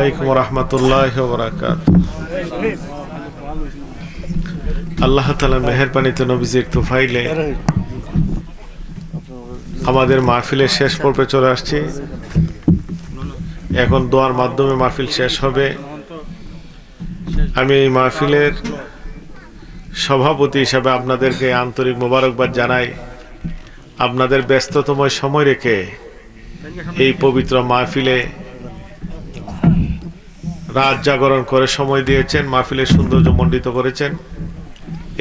আলাইকুম আল্লাহ তালা মেহরবানিতে নবীজির তুফাইলে আমাদের মাহফিলের শেষ পর্বে চলে আসছি। এখন দোয়ার মাধ্যমে মাহফিল শেষ হবে। আমি এই মাহফিলের সভাপতি হিসাবে আপনাদেরকে আন্তরিক মোবারকবাদ জানাই। আপনাদের ব্যস্ততময় সময় রেখে এই পবিত্র মাহফিলে রাত জাগরণ করে সময় দিয়েছেন মাহফিলের সৌন্দর্য মণ্ডিত করেছেন।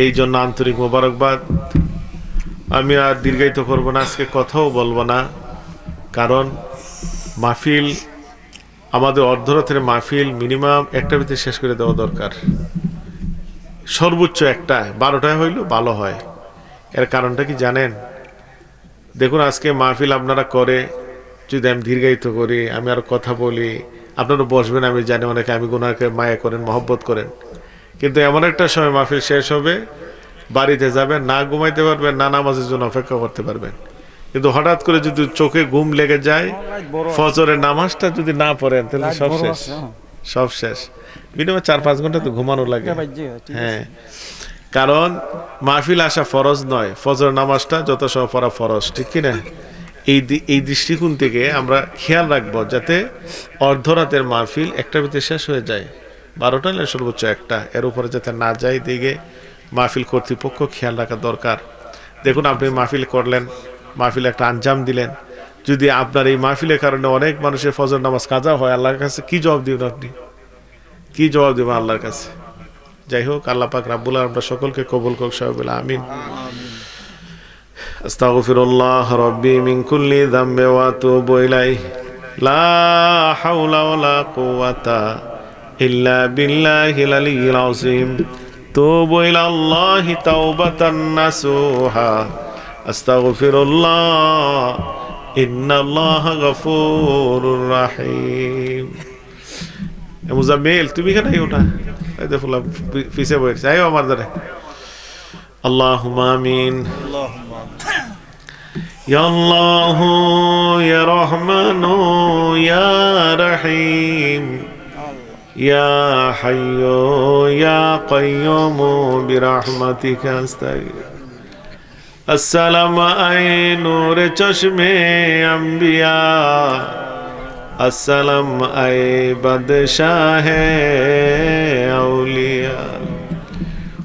এই জন্য আন্তরিক মোবারকবাদ। আমি আর দীর্ঘায়িত করব না, আজকে কথাও বলব না। কারণ মাহফিল, আমাদের অর্ধরাতের মাহফিল মিনিমাম একটা ভিতরে শেষ করে দেওয়া দরকার। সর্বোচ্চ একটা, বারোটায় হইলেও ভালো হয়। এর কারণটা কি জানেন? দেখুন, আজকে মাহফিল আপনারা করে, যদি আমি দীর্ঘায়িত করি, আমি আর কথা বলি আপনারা বসবেন আমি জানি অনেকে আমি গুনাকে মায়া করেন মহব্বত করেন। কিন্তু এমন একটা সময় মাহফিল শেষ হবে বাড়িতে যাবেন না ঘুমাইতে পারবেন না নামাজের জন্য অপেক্ষা করতে পারবেন। কিন্তু হঠাৎ করে যদি চোখে ঘুম লেগে যায় ফজরের নামাজটা যদি না পড়েন তাহলে সব শেষ। সব শেষ। মিনিমাম চার পাঁচ ঘণ্টা তো ঘুমানো লাগে। হ্যাঁ। কারণ মাহফিল আসা ফরজ নয়। ফজর নামাজটা যত সময় পড়া ফরজ ঠিক কিনা? এই এই দৃষ্টিকোণ থেকে আমরা খেয়াল রাখব যাতে অর্ধরাতের মাহফিল একটা ভিতরে শেষ হয়ে যায়। বারোটা হলে সর্বোচ্চ একটা। এর উপরে যাতে না যায় দিকে মাহফিল কর্তৃপক্ষ খেয়াল রাখা দরকার। দেখুন, আপনি মাহফিল করলেন, মাহফিল একটা আঞ্জাম দিলেন। যদি আপনার এই মাহফিলের কারণে অনেক মানুষের ফজর নামাজ কাজা হয়, আল্লাহর কাছে কি জবাব দিবেন আপনি? কি জবাব দেবেন আল্লাহর কাছে? যাই হোক, আল্লাহ পাক রাব্বুল আমরা সকলকে কবুল করুক বলে আমিন। আস্তাগফিরুল্লাহ রব্বি মিন কুল্লি যামবি ওয়া আতুবু ইলাইহি। লা হাওলা ওয়ালা কুওয়াতা ইল্লা বিল্লাহিল আলিয়্যিল আযীম। তুবু ইলাল্লাহি তাওবাতান নাসুহা। আস্তাগফিরুল্লাহ ইন্নাল্লাহ গফুরুর রাহিম। মুজাম্মিল, তুমি কেন ওটা এই দেখো পিছে বসে আয় আমার দ্বারা। اللهم آمين اللهم يا الله يا رحمن يا رحيم يا حي يا قيوم برحمتك استغيث السلام أي نور چشم انبیاء السلام أي بدشاہ اولیاء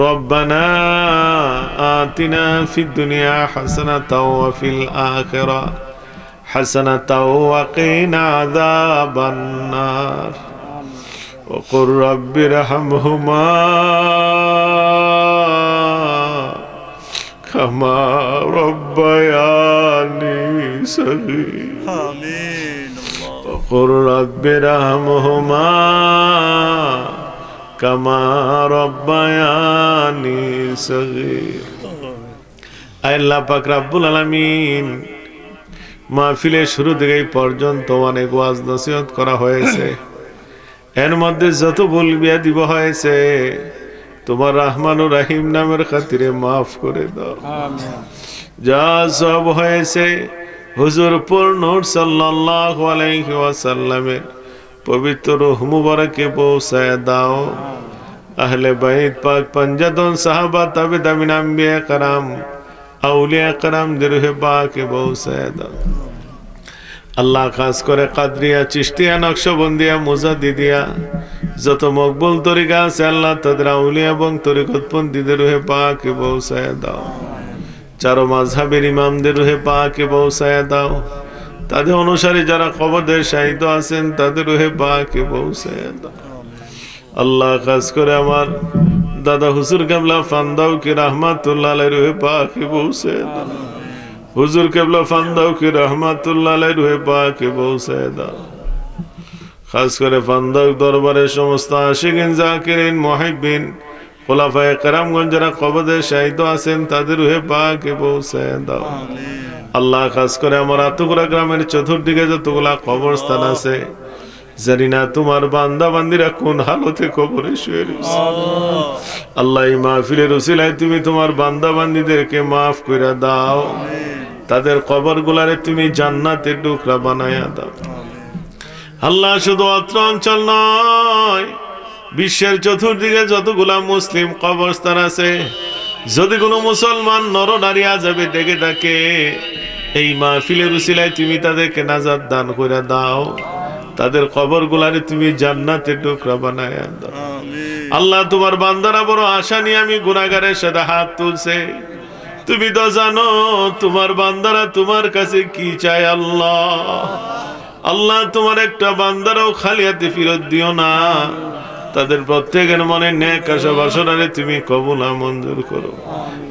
ربنا آتنا في الدنيا حسنة وفي الآخرة حسنة وقنا عذاب النار. وقل رب ارحمهما كما ربياني صغير آمين. وقل رب ارحمهما কামা রব্বায়ানি সগীর আল্লাহ পাক রাব্বুল আলামিন মাহফিলের শুরু থেকেই পর্যন্ত অনেক ওয়াজ নসিহত করা হয়েছে। এর মধ্যে যত ভুল বিয়া দিব হয়েছে তোমার রহমান ও রাহিম নামের খাতিরে মাফ করে দাও। যা সব হয়েছে হুজুর পূর্ণ সাল্লাল্লাহু আলাইহি ওয়াসাল্লামের পবিত্র মুবারকে পৌঁছায় দাও। আহলে বাইত পাক পঞ্জাদন সাহাবা তবে দামিন আম্বিয়া কারাম, আউলিয়া কারাম দিরহে পাকে পৌঁছায় দাও। আল্লাহ খাস করে কাদরিয়া চিস্তিয়া নকশবন্দিয়া মুজা দিদিয়া যত মকবুল তরিকা আছে আল্লাহ তাদের আউলিয়া এবং তরিকতপন্থীদের রুহে পাকে পৌঁছায় দাও। চারো মাঝহাবের ইমামদের রুহে পাকে পৌঁছায় দাও। তাদের অনুসারে যারা কবরদের সাহিত্য আছেন, তাদের রুহে পৌঁছায় দাও আল্লাহ খাস করে আমার দাদা হুসুর কাবলা ফান্দাও কি রহমাতুল্লাহ রুহে পাকে দাও হুজুর কেবলা ফান্দাও কি রহমাতুল্লাহ রুহে পাকে পৌঁছায় দাও খাস করে ফান্দক দরবারের সমস্ত আশিকিন, জাকিরিন মহিবিন খোলাফায় কেরামগঞ্জ যারা কবদে শাহিদ আছেন, তাদের রুহে পাকে পৌঁছে দাও। আল্লাহ খাস করে আমার আতুকুরা গ্রামের চতুর্দিকে যতগুলা কবরস্থান আছে, জানি না তোমার বান্দা বান্দিরা কোন হালতে কবরে শুয়ে রয়েছে। আল্লাহ মাহফিলের উসিলায় তুমি তোমার বান্দা বান্দিদেরকে মাফ করে দাও। তাদের কবর গুলারে তুমি জান্নাতের টুকরা বানায়া দাও। আল্লাহ শুধু অত্র অঞ্চল নয় বিশ্বের চতুর্দিকে যতগুলা মুসলিম কবরস্থান আছে যদি কোনো মুসলমান নরনারী আজাবে ডেকে থাকে এই মাহফিলের উসিলায় তুমি তাদেরকে নাজাদ দান করে দাও। তাদের কবর গুলারে তুমি জান্নাতের টুকরা বানায় দাও। আল্লাহ তোমার বান্দারা বড় আশা নিয়ে আমি গুনাগারের সাথে হাত তুলছে। তুমি তো জানো তোমার বান্দারা তোমার কাছে কি চায় আল্লাহ? আল্লাহ তোমার একটা বান্দারাও খালি হাতে ফিরত দিও না। তাদের প্রত্যেকের মনে নেক আশা বাসনারে তুমি কবুলা মঞ্জুর করো।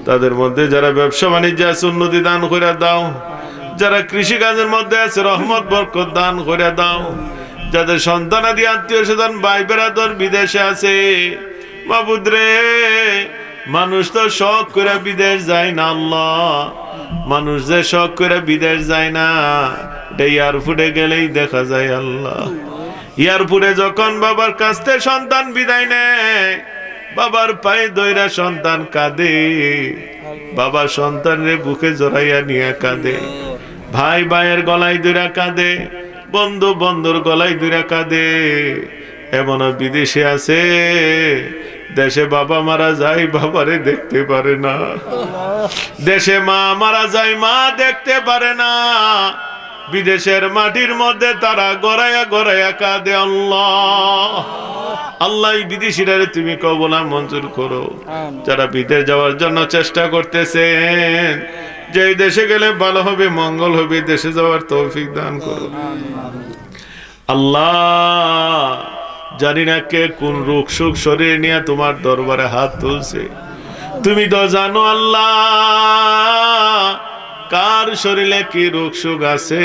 তাদের মধ্যে যারা ব্যবসা বাণিজ্য আছে উন্নতি দান করে দাও, যারা কৃষি কাজের মধ্যে আছে রহমত, বরকত দান করে দাও, যাদের সন্তানাদি আত্মীয় স্বজন, ভাই বেড়াদর বিদেশে আছে বাবুদ রে, মানুষ তো শখ করে বিদেশ যায় না আল্লাহ। মানুষ যে শখ করে বিদেশ যায় না, এটা এয়ারপোর্টে গেলেই দেখা যায় আল্লাহ। এয়ারপোর্টে যখন বাবার কাছ থেকে সন্তান বিদায় নেয়, বাবার পায়ে দইরা সন্তান কাঁদে। বাবা সন্তানের বুকে জড়াইয়া নিয়ে কাঁদে। ভাই ভাইয়ের গলায় দুরা কাঁদে, বন্ধু বন্ধুর গলায় দুরা কাঁদে। এমন বিদেশে আছে, দেশে বাবা মারা যায়, বাবারে দেখতে পারে না। দেশে মা মারা যায়, মা দেখতে পারে না। বিদেশের মাটির মধ্যে তারা গড়াইয়া গড়াইয়া কাঁদে আল্লাহ। আল্লাহ এই বিদেশিরা তুমি কবলা মঞ্জুর করো। যারা বিদেশ যাওয়ার জন্য চেষ্টা করতেছেন যে দেশে গেলে ভালো হবে মঙ্গল হবে দেশে যাওয়ার তৌফিক দান করো। আল্লাহ জানি না কে কোন রোগ সুখ শরীর নিয়ে তোমার দরবারে হাত তুলছে। তুমি তো জানো আল্লাহ কার শরীরে কি রোগ সুখ আছে?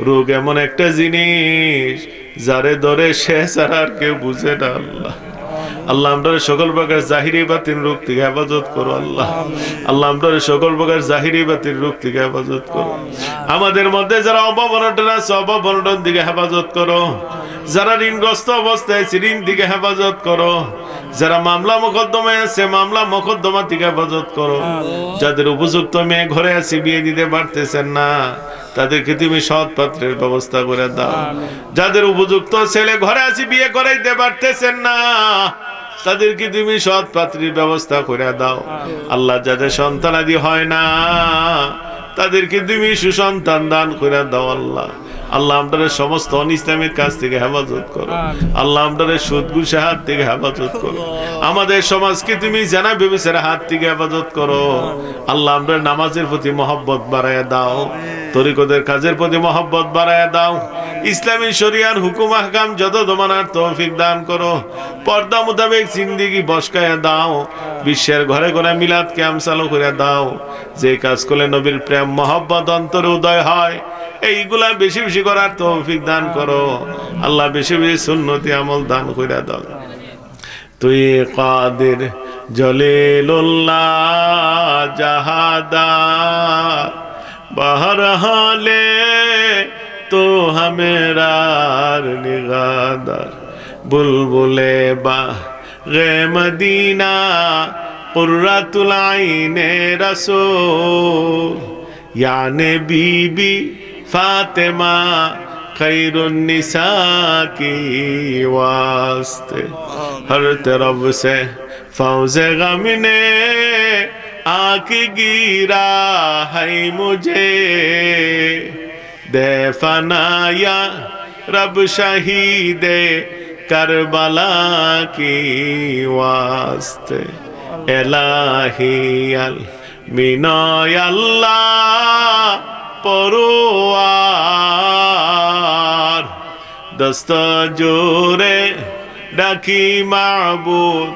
রোগ এমন একটা জিনিস যারে ধরে সে ছাড়া আর কেউ বুঝে না, আল্লাহ। আল্লাহ আমরা সকল প্রকার জাহিরি বাতিল রোগ থেকে হেফাজত করো আল্লাহ। আল্লাহ আমরা সকল প্রকার জাহিরি বাতিল রোগ থেকে হেফাজত করো। আমাদের মধ্যে যারা অপবনটন আছে অপবনটন দিকে হেফাজত করো। যারা ঋণগ্রস্ত অবস্থায় আছে ঋণ দিকে হেফাজত করো। যারা মামলা মোকদ্দমায় আছে মামলা মোকদ্দমা থেকে হেফাজত করো। যাদের উপযুক্ত মেয়ে ঘরে আছে বিয়ে দিতে পারতেছেন না তাদেরকে তুমি সৎ পাত্রের ব্যবস্থা করে দাও। যাদের উপযুক্ত ছেলে ঘরে আছে বিয়ে করাইতে পারতেছেন না তাদেরকে তুমি সৎ পাত্রীর ব্যবস্থা করে দাও। আল্লাহ যাদের সন্তানাদি হয় না তাদেরকে তুমি সুসন্তান দান করে দাও আল্লাহ। আল্লাহ আমাদের সমস্ত অন ইসলামের কাছ থেকে হেফাজত করো। আল্লাহ আমাদের সুদগুসে হাত থেকে হেফাজত করো। আমাদের সমাজকে তুমি জানা ভেবেছেন হাত থেকে হেফাজত করো। আল্লাহ আমরা নামাজের প্রতি মহব্বত বাড়ায় দাও তরিকদের কাজের প্রতি মহব্বত বাড়ায় দাও। ইসলামী শরিয়ার হুকুম আহকাম যত তোমার তৌফিক দান করো। পর্দা মোতাবেক জিন্দিগি বসকায় দাও। বিশ্বের ঘরে ঘরে মিলাদ ক্যাম চালু করে দাও। যে কাজ করলে নবীর প্রেম, মহব্বত, অন্তরে উদয় হয়, এইগুলা বেশি বেশি করার তৌফিক দান করো। আল্লাহ বেশি বেশি সুন্নতি আমল দান করে দাও। তুই কাদের জলে জাহাদা, বাহার হলে तो हमेरार निगादार बुलबुले बा गे मदीना आईने रसूल। याने बीबी फातिमा खैरुन्निसा की वास्ते। हर तरफ़ से फौज गम ने आके गिरा है मुझे। দে ফানায়া রব শহীদে کربلا کی واسطے الہی মিনায় আল্লাহ পরোয়ার দস্ত জোরে ডাকি মাবুদ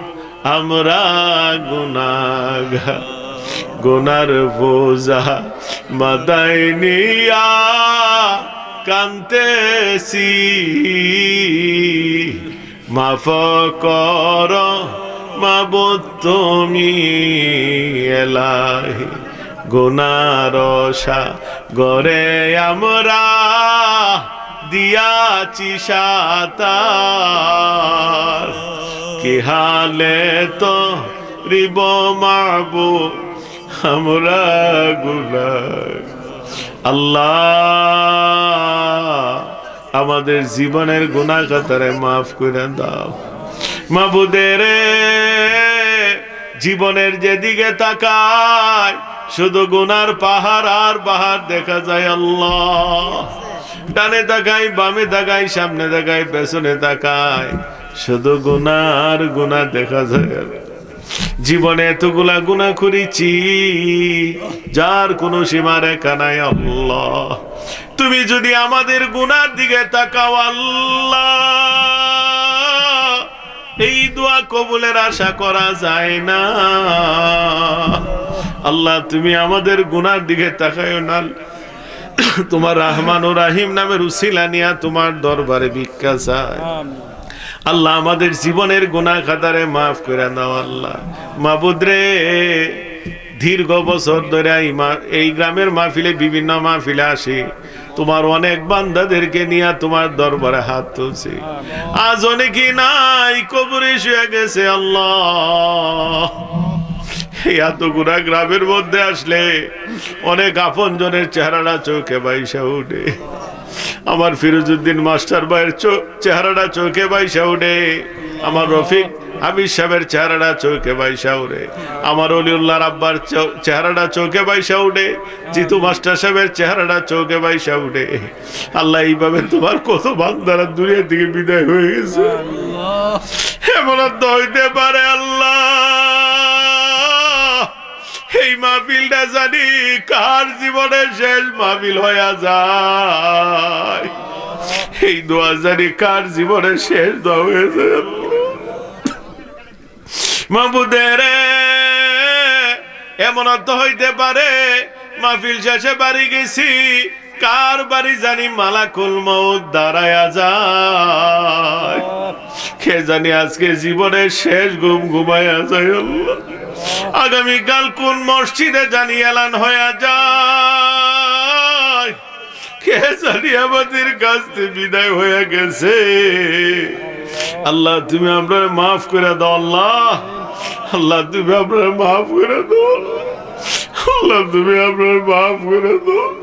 আমরা গুনাগা গুনার বোঝা মাদায় নিয়া মাফ কর মাবুদ তুমি এলাহি গুনারসা গরে আমরা দিয়াছি সাতার। কি হালে তো রিব মাবু আমরা গুনার আল্লাহ, আমাদের জীবনের গুণা কাতারে মাফ করে দাও। মাবুদের জীবনের যেদিকে তাকায়, শুধু গুনার পাহাড় আর পাহাড় দেখা যায় আল্লাহ। ডানে তাকাই বামে তাকাই সামনে তাকাই পেছনে তাকাই শুধু গুনার গুণা দেখা যায়। জীবনে এতগুলা গুণা করেছি, যার কোনো সীমা রেখা নাই আল্লাহ। তুমি যদি আমাদের গুনার দিকে তাকাও আল্লাহ, এই দোয়া কবুলের আশা করা যায় না। আল্লাহ, তুমি আমাদের গুনার দিকে তাকায় না। তোমার রহমান ও রাহিম নামের উসিলা নিয়া তোমার দরবারে চায় আল্লাহ আমাদের জীবনের গুনাহ খাতারে মাফ করে দাও আল্লাহ। মাবুদরে দীর্ঘ বছর ধরে এই গ্রামের মাহফিলে বিভিন্ন মাহফিলে আসি। তোমার অনেক বান্দাদেরকে নিয়ে তোমার দরবারে হাত তুলছি। আজ অনেকই নাই, কবরে শুয়ে গেছে আল্লাহ। এই এতগুলা গ্রামের মধ্যে আসলে অনেক আপন জনের চেহারাটা চোখে বাইসা উঠে। আমার ফিরোজউদ্দিন মাস্টার ভাইয়ের চেহারাটা চোখে বাইসা উঠে আমার রফিক হাবিজ সাহেবের চেহারাটা চোখে বাইসা উঠে আমার অলিউল্লাহ আব্বার চেহারাটা চোখে বাইসা উঠে জিতু মাস্টার সাহেবের চেহারাটা চোখে বাইসা উঠে আল্লাহ এইভাবে তোমার কত বান্দারা দূরের দিকে বিদায় হয়ে গেছে। এমন হইতে পারে আল্লাহ। এই মাহফিলটা জানি কার জীবনের শেষ মাহফিল হইয়া যায়। এই দোয়া জানি কার জীবনের শেষ দোয়া হয়ে যায়। মাহবুদের এমন তো হইতে পারে, মাহফিল শেষে বাড়ি গেছি, কার বাড়ি জানি মালাকুল মৌত দাঁড়ায়া যায়। কে জানি আজকে জীবনের শেষ ঘুম ঘুমায়া যায় আল্লাহ। আগামীকাল কোন মসজিদে জানি এলান হয়ে যায়? কে জানি আমাদের বিদায় হয়ে গেছে? আল্লাহ, তুমি আমরা মাফ করে দাও, আল্লাহ। আল্লাহ, তুমি আপনার মাফ করে দাও। আল্লাহ, তুমি আপনার মাফ করে দাও।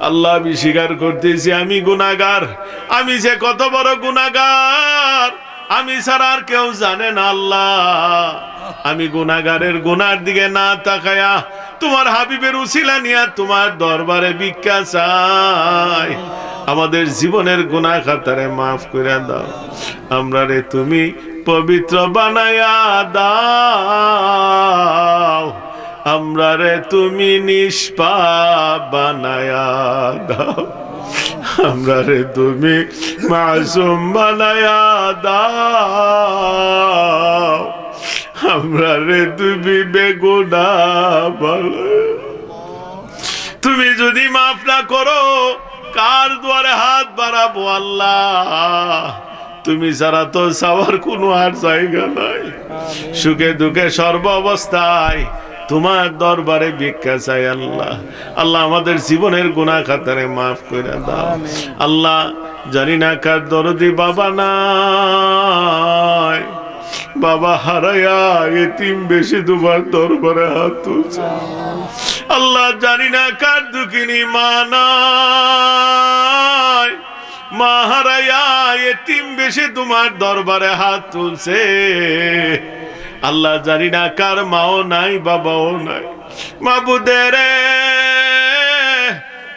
আল্লাহ, আমি স্বীকার করতেছি, আমি গুনাগার আমি যে কত বড় গুনাগার আমি ছাড়া আর কেউ জানে না, আল্লাহ। আমি গুনাগারের গুনার দিকে না তাকায়া তোমার হাবিবের উসিলা নিয়া তোমার দরবারে ভিক্ষা আমাদের জীবনের গুনাহ খাতারে মাফ করে দাও। আমরা রে তুমি পবিত্র বানায়া দাও। আমরা রে তুমি নিষ্পাপ বানায়া দাও। আমরা রে তুমি মাসুম বানায়া দাও। আমরা রে তুমি বেগুনা তুমি যদি মাফ না করো কার দুয়ারে হাত বাড়াবো আল্লাহ? তুমি ছাড়া তো সাওয়ার কোনো আর জায়গা নাই। সুখে দুঃখে সর্ব অবস্থায় তোমার দরবারে ভিক্ষা চাই আল্লাহ। আল্লাহ আমাদের জীবনের গুণা খাতারে মাফ করে দাও। আল্লাহ জানি না কার দরদি বাবা নাই। বাবা হারায়া এতিম বেশি তোমার দরবারে হাত তুলছে। আল্লাহ জানি না কার দুঃখিনী মা নাই। মা হারায়া এতিম বেশি তোমার দরবারে হাত তুলছে। আল্লাহ জানি না কার মাও নাই, বাবাও নাই। মাবুদের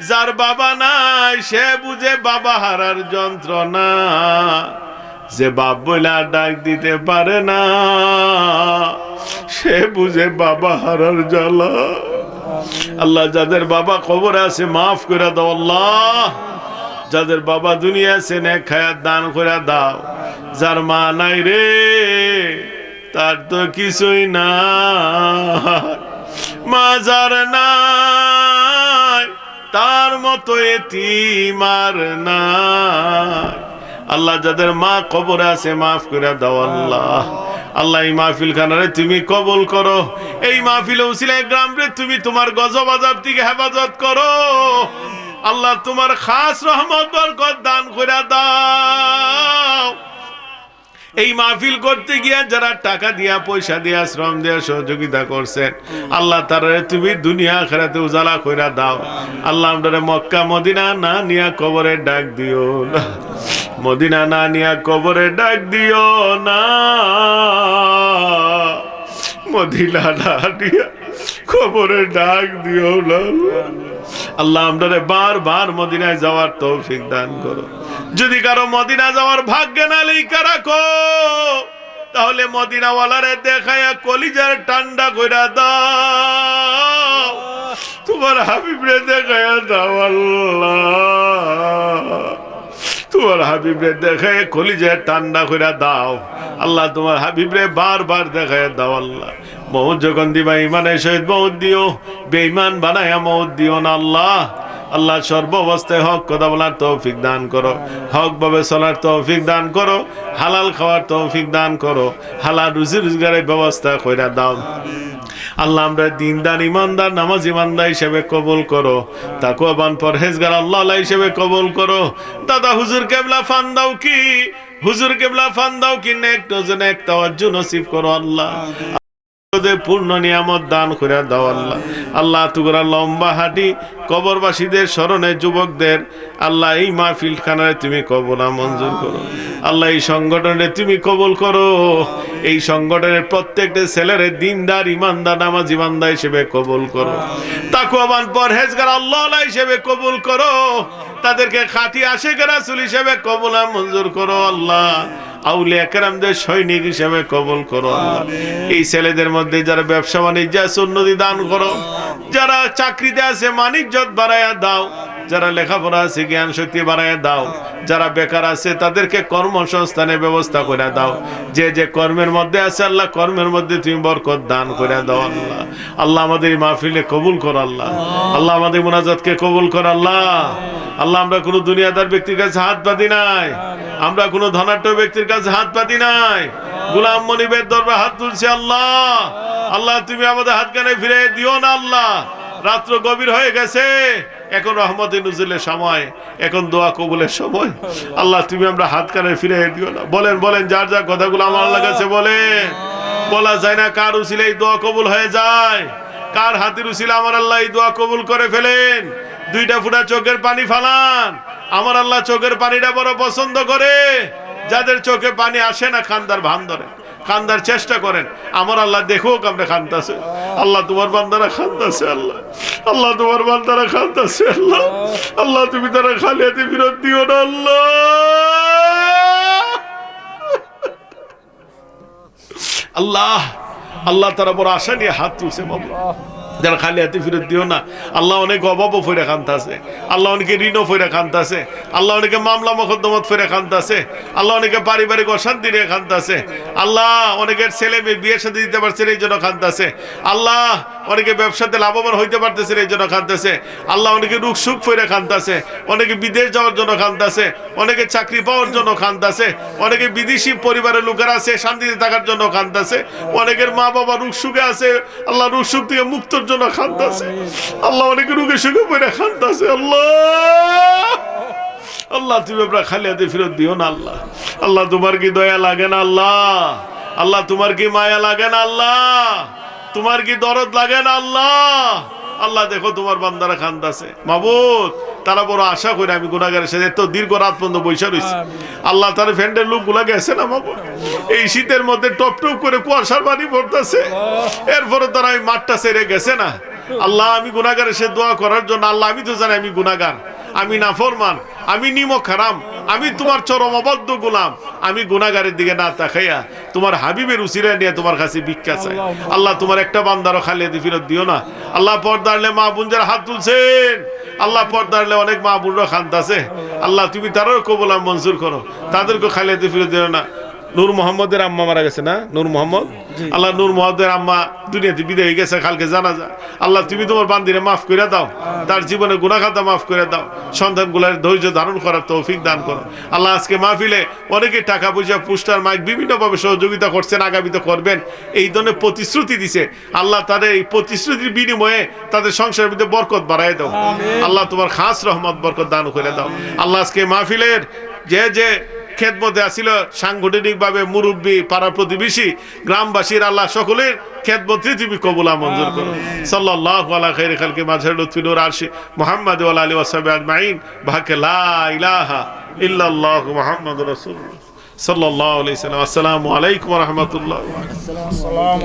যার বাবা নাই, সে বুঝে বাবা হারার যন্ত্রণা। যে বাপ বইলা ডাক দিতে পারে না, সে বুঝে বাবা হারার জ্বালা। আল্লাহ, যাদের বাবা খবর আছে, মাফ করে দাও আল্লাহ। যাদের বাবা দুনিয়া আছে নে খায়াত দান করে দাও। যার মা নাই রে, তার তো কিছুই না মা যার নাই, তার মতো এটি মার নাই। আল্লাহ যাদের মা কবরে আছে, মাফ করে দাও আল্লাহ। আল্লাহ এই মাহফিল খানারে তুমি কবল করো। এই মাহফিল উসিলে গ্রাম রে তুমি তোমার গজব আজাব থেকে হেফাজত করো। আল্লাহ তোমার খাস রহমত, বরকত দান করে দাও। এই মাহফিল করতে গিয়া যারা টাকা দিয়া, পয়সা দিয়া, শ্রম দিয়া সহযোগিতা করছেন, আল্লাহ তারারে তুমি দুনিয়া খেরাতে উজালা কইরা দাও। আল্লাহ আমরা মক্কা, মদিনা না নিয়া কবরে ডাক দিও। মদিনা না নিয়া কবরে ডাক দিও না। মদিনা না নিয়া কবরে ডাক দিও না। আল্লাহ আমরা বারবার মদিনায় যাওয়ার তৌফিক দান করো। যদি কারও মদিনা যাওয়ার ভাগ্যে না লেখা রাখো, তাহলে মদিনাওয়ালারে দেখায়া কলিজার ঠান্ডা কইরা দাও। তোমার হাবিবরে দেখায়া দাও আল্লাহ। তোমার হাবিবরে দেখায় কলিজার ঠান্ডা কইরা দাও। আল্লাহ তোমার হাবিবরে বারবার দেখায় দাও আল্লাহ। মৌত যখন দিবা ইমানের সহিত মৌত দিও, বেঈমান বানায়া মৌত দিও না আল্লাহ। আল্লাহ সর্ব অবস্থায় হক কথা বলার তৌফিক দান করো। হক ভাবে চলার তৌফিক দান করো। হালাল খাওয়ার তৌফিক দান করো। হালাল রুজি রোজগারের ব্যবস্থা কইরা দাও। আল্লাহ, আমরা দিনদার, ইমানদার, নামাজ ইমানদার হিসেবে কবুল করো। তাকুয়াবান পরহেজগার, আল্লাহ হিসেবে কবল করো। দাদা, হুজুর কেবলা ফান দাও কি? হুজুর কেবলা ফান দাও কি? নেক নজনে এক তাওয়াজ্জু নসিব করো আল্লাহ। পূর্ণ নিয়ামত দান করে দাও আল্লাহ। আল্লাহ লম্বা হাঁটি, কবরবাসীদের স্মরণে যুবকদের, আল্লাহ এই তুমি কবলা মঞ্জুর করো। আল্লাহ এই সংগঠনে তুমি কবল করো। এই সংগঠনের প্রত্যেকটা ছেলেরে দিনদার, ইমানদার, নামাজ ইমানদার হিসেবে কবুল করো। তাকুয়াবান পরহেজগার আল্লাহ হিসেবে কবুল করো। তাদেরকে খাঁটি আশেখ রাসুল হিসেবে কবলা মঞ্জুর করো আল্লাহ। আউলিয়া কেরামদের সৈনিক হিসেবে কবল করো। এই ছেলেদের মধ্যে যারা ব্যবসা বাণিজ্য আছে উন্নতি দান করো। যারা চাকরিতে আছে মানিজ্যত বাড়াইয়া দাও। যারা লেখাপড়া আছে, জ্ঞান শক্তি বাড়াইয়া দাও। যারা বেকার আছে, তাদেরকে কর্মসংস্থানের ব্যবস্থা করে দাও। যে যে কর্মের মধ্যে আছে আল্লাহ, কর্মের মধ্যে তুমি বরকত দান করে দাও আল্লাহ। আল্লাহ আমাদের মাহফিলে কবুল কর আল্লাহ। আল্লাহ আমাদের মোনাজাতকে কবুল কর আল্লাহ। আল্লাহ আমরা কোনো দুনিয়াদার ব্যক্তির কাছে হাত পাতি নাই। আমরা কোনো ধনাঢ্য ব্যক্তির কাছে হাত পাতি নাই। গুলাম মনিবের দরবার হাত তুলছে আল্লাহ। আল্লাহ, তুমি আমাদের হাত কানে ফিরে দিও না আল্লাহ। রাত্র গভীর হয়ে গেছে। এখন রহমতে নুজুলের সময়, এখন দোয়া কবুলের সময়। আল্লাহ, তুমি আমরা হাত কানে ফিরে দিও না। বলেন বলেন, যার যা কথাগুলো আমার আল্লাহ কাছে বলেন বলা যায় না কার উচিলে এই দোয়া কবুল হয়ে যায়। কার হাতের উচিলে আমার আল্লাহ এই দোয়া কবুল করে ফেলেন? দুইটা ফুটা চোখের পানি ফালান। আমার আল্লাহ চোখের পানিটা বড় পছন্দ করে। যাদের চোখে পানি আসে না, খান্দার ভান ধরে। খান্দার চেষ্টা করেন। আমার আল্লাহ দেখুক আপনি খান্তাছে আল্লাহ তোমার বান্দারা খান্তাছে, আল্লাহ। আল্লাহ তোমার বান্দারা খান্তাছে, আল্লাহ। আল্লাহ তুমি তারা খালি হাতে ফিরত দিও না, আল্লাহ। আল্লাহ। আল্লাহ তারা বড় আশা নিয়ে হাত তুলছে, বাবা। যারা খালি হাতে ফিরত দিও না। আল্লাহ অনেক অভাবও ফইরা খান্তাছে আল্লাহ অনেকে ঋণও ফইরা খান্তাছে আল্লাহ অনেকে মামলা মকদ্দমত ফিরে খান্তাছে আল্লাহ অনেকে পারিবারিক অশান্তি নিয়ে খান্তাছে আল্লাহ অনেকের ছেলে মেয়ে বিয়ের সাথে দিতে পারছে এই জন্য খান্তাছে আল্লাহ অনেকে ব্যবসাতে লাভবান হইতে পারতেছে এই জন্য খান্তাছে আল্লাহ অনেকে রুখ সুখ ফইরা খান্তাছে অনেকে বিদেশ যাওয়ার জন্য খান্তাছে অনেকে চাকরি পাওয়ার জন্য খান্তাছে অনেকে বিদেশি পরিবারের লোকেরা আছে, শান্তিতে থাকার জন্য খান্তাছে অনেকের মা বাবা রুখ সুখে আছে। আল্লাহ রুখ সুখ থেকে মুক্তর জন্য খান্তাছে। আল্লাহ অনেক রোগে সুখে পড়ে খান্তাছে আল্লাহ। আল্লাহ তুমি আমরা খালি হাতে ফেরত দিও না আল্লাহ। আল্লাহ তোমার কি দয়া লাগে না আল্লাহ? আল্লাহ তোমার কি মায়া লাগে না আল্লাহ? তোমার কি দরদ লাগে না আল্লাহ? আল্লাহ দেখো তোমার বান্দারা খান্দাছে মাবুদ তারা বড় আশা করে আমি গুণাগারের সাথে এত দীর্ঘ রাত পর্যন্ত বৈশা রয়েছি আল্লাহ তার ফ্যান্ডের লোকগুলা গেছে না মাবুদ? এই শীতের মধ্যে টপ টপ করে কুয়াশার পানি পড়তেছে। এরপরে তারা এই মাঠটা ছেড়ে গেছে না। আল্লাহ আমি গুণাগারের সে দোয়া করার জন্য আল্লাহ আমি তো জানি আমি গুণাগার আমি নাফরমান আমি নিমক হারাম। আমি তোমার চরম অবদ্ধ গোলাম। আমি গুনাগারের দিকে না তাকাইয়া তোমার হাবিবের উচিরা নিয়ে তোমার কাছে ভিক্ষা চাই। আল্লাহ তোমার একটা বান্দারও খালিয়াতি ফিরত দিও না। আল্লাহ পর্দারলে মা বোনদের হাত তুলছেন। আল্লাহ পর্দারলে অনেক মা বোনরা খান্তাছে আল্লাহ তুমি তারও কবলাম মঞ্জুর করো। তাদেরকে খালিয়াতি ফিরত দিও না। নূর মোহাম্মদের আম্মা মারা গেছে না? নূর মোহাম্মদ? আল্লাহ নূর মোহাম্মদের আম্মা দুনিয়াতে বিদায় হয়ে গেছে কালকে জানা যায় আল্লাহ তুমি তোমার বান্দিরে মাফ করে দাও। তার জীবনে গুণাখাতা মাফ করে দাও। সন্তানগুলার ধৈর্য ধারণ করার তৌফিক দান করো। আল্লাহ আজকে মাহফিলে অনেকে টাকা পয়সা পুস্টার মাইক বিভিন্নভাবে সহযোগিতা করছেন আগামীতে করবেন। এই ধরনের প্রতিশ্রুতি দিছে। আল্লাহ তাদের এই প্রতিশ্রুতির বিনিময়ে তাদের সংসারের মধ্যে বরকত বাড়াই দাও। আল্লাহ তোমার খাস রহমত বরকত দান করে দাও। আল্লাহ আজকে মাহফিলের যে যে খেদমতে আসিল সাংগঠনিক ভাবে মুরব্বী পাড়া প্রতিবেশী গ্রামবাসীর আল্লাহ সকলের খেদমতে তুমি কবুলা মঞ্জুর করো সাল্লাহ আলা খালকি মাঝহার লুৎফিনুর আরশি মোহাম্মদ ওয়া আলিহি ওয়াসাহবিহি আজমাইন। ভাকে লা ইলাহা সাল্লাহ মুহাম্মাদুর রাসূলুল্লাহ। সাল্লাল্লাহু আলাইহি সাল্লাম। আসসালামু আলাইকুম ওয়া রাহমাতুল্লাহ